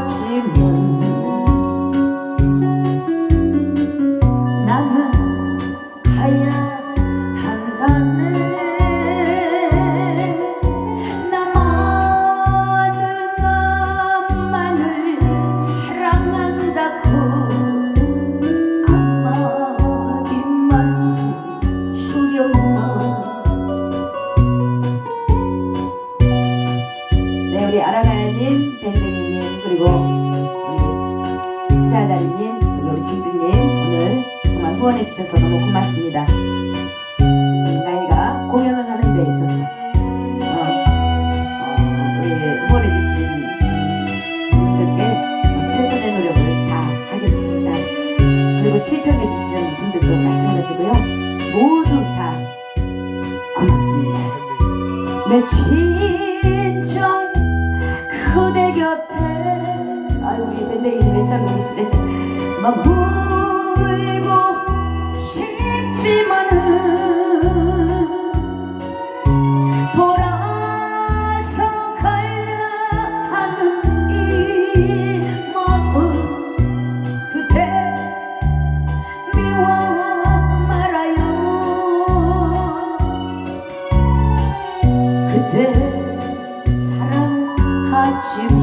하지만 나는 가야 한다네. 나만을 나만을 사랑한다고 한마디만 주려고 네 우리 아라가야님 밴드님 그리고 우리 세아다리님 그리고 우리 진두님 오늘 정말 후원해 주셔서 너무 고맙습니다. 나이가 공연을 하는 데 있어서 어, 어, 우리 후원해 주신 분들께 최선의 노력을 다 하겠습니다. 그리고 시청해 주신 분들도 마찬가지고요. 모두 다 고맙습니다. 내 친정 그대 곁에 곳에 머물고 싶지만은 돌아서 가야 하는 이 마음 그대 미워 말아요. 그대 사랑하지만